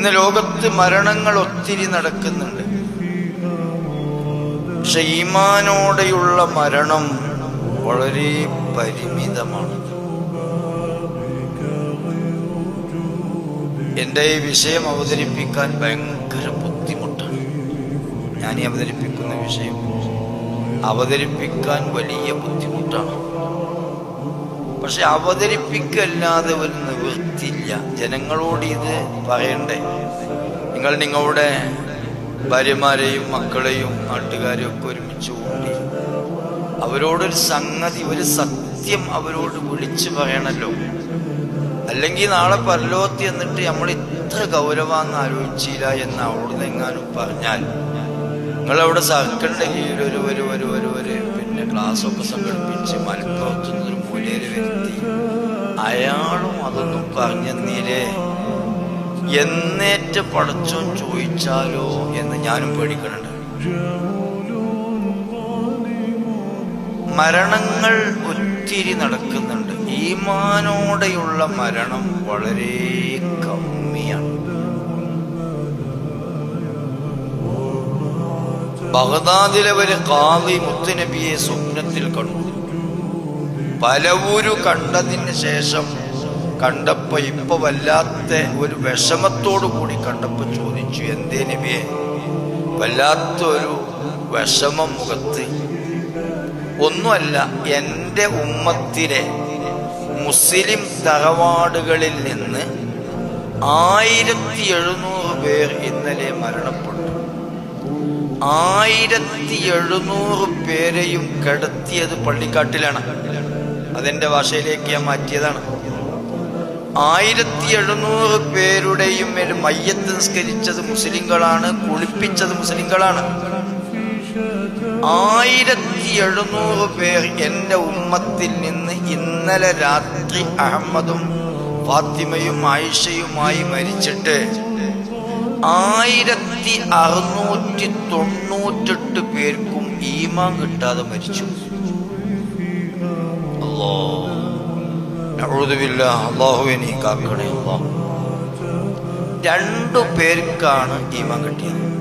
ഇന്ന് ലോകത്ത് മരണങ്ങൾ ഒത്തിരി നടക്കുന്നുണ്ട്. പക്ഷെ ഈമാനോടെയുള്ള മരണം വളരെ പരിമിതമാണ്. എന്റെ ഈ വിഷയം അവതരിപ്പിക്കാൻ ഭയങ്കര ബുദ്ധിമുട്ടാണ്. ഞാൻ ഈ അവതരിപ്പിക്കുന്ന വിഷയം അവതരിപ്പിക്കാൻ വലിയ ബുദ്ധിമുട്ടാണ്. പക്ഷെ അവതരിപ്പിക്കല്ലാതെ ഒരു നിവൃത്തിയില്ല. ജനങ്ങളോട് ഇത് പറയണ്ടേ? നിങ്ങൾ നിങ്ങളുടെ ഭാര്യമാരെയും മക്കളെയും നാട്ടുകാരെയും ഒക്കെ ഒരുമിച്ച് കൂട്ടി. അവരോടൊരു സംഗതി ഒരു സത്യം അവരോട് വിളിച്ചു പറയണല്ലോ. അല്ലെങ്കിൽ നാളെ പരലോത്തി എന്നിട്ട് നമ്മൾ ഇത്ര ഗൗരവാന്ന് ആലോചിച്ചില്ല എന്ന് അവളോട് എങ്ങാനും പറഞ്ഞാൽ നിങ്ങളവിടെ സർക്കിളിന്റെ കീഴിൽ ഒരു ഒരു ഒരു ഒരു ഒരു പിന്നെ ക്ലാസ്സൊക്കെ സംഘടിപ്പിച്ച് മലപ്പുറത്തുനിന്ന് ഒരു അയാളും അതൊന്നും പറഞ്ഞെന്നീലേ എന്നേറ്റ പടച്ചോ ചോദിച്ചാലോ എന്ന് ഞാനും പേടിക്കുന്നുണ്ട് മരണങ്ങൾ ഒത്തിരി നടക്കുന്നുണ്ട്. ഈമാനോടെയുള്ള മരണം വളരെ കമ്മിയാണ്. ബഗ്ദാദിലെ ഒരു കാവി മുത്തുനബിയെ സ്വപ്നത്തിൽ കണ്ടു. പലവൂരു കണ്ടതിന് ശേഷം കണ്ടപ്പോ ഇപ്പൊ വല്ലാത്ത ഒരു വിഷമത്തോടു കൂടി കണ്ടപ്പോ ചോദിച്ചു എന്തേ നബിയെ വല്ലാത്ത ഒരു വിഷമം മുഖത്ത്. ഒന്നുമല്ല എന്റെ ഉമ്മത്തിലെ മുസ്ലിം തറവാടുകളിൽ നിന്ന് ആയിരത്തി എഴുന്നൂറ് പേർ ഇന്നലെ മരണപ്പെട്ടു. ആയിരത്തി എഴുന്നൂറ് പേരെയും കിടത്തിയത് പള്ളിക്കാട്ടിലാണ്. അതെന്റെ ഭാഷയിലേക്ക് ഞാൻ മാറ്റിയതാണ്. ആയിരത്തി എഴുന്നൂറ് പേരുടെയും മേൽ മയ്യത്ത് നിസ്കരിച്ചത് മുസ്ലിങ്ങളാണ് കുളിപ്പിച്ചത് മുസ്ലിങ്ങളാണ്. ആയിരത്തി എഴുന്നൂറ് പേർ എന്റെ ഉമ്മത്തിൽ നിന്ന് ഇന്നലെ രാത്രി അഹമ്മദും ഫാത്തിമയും ആയിഷയുമായി മരിച്ചിട്ട് ആയിരത്തി അറുന്നൂറ്റി തൊണ്ണൂറ്റെട്ട് പേർക്കും ഈമാൻ കിട്ടാതെ മരിച്ചു. നീ രണ്ടു പേർക്കാണ് ഈമാൻ കിട്ടിയത്.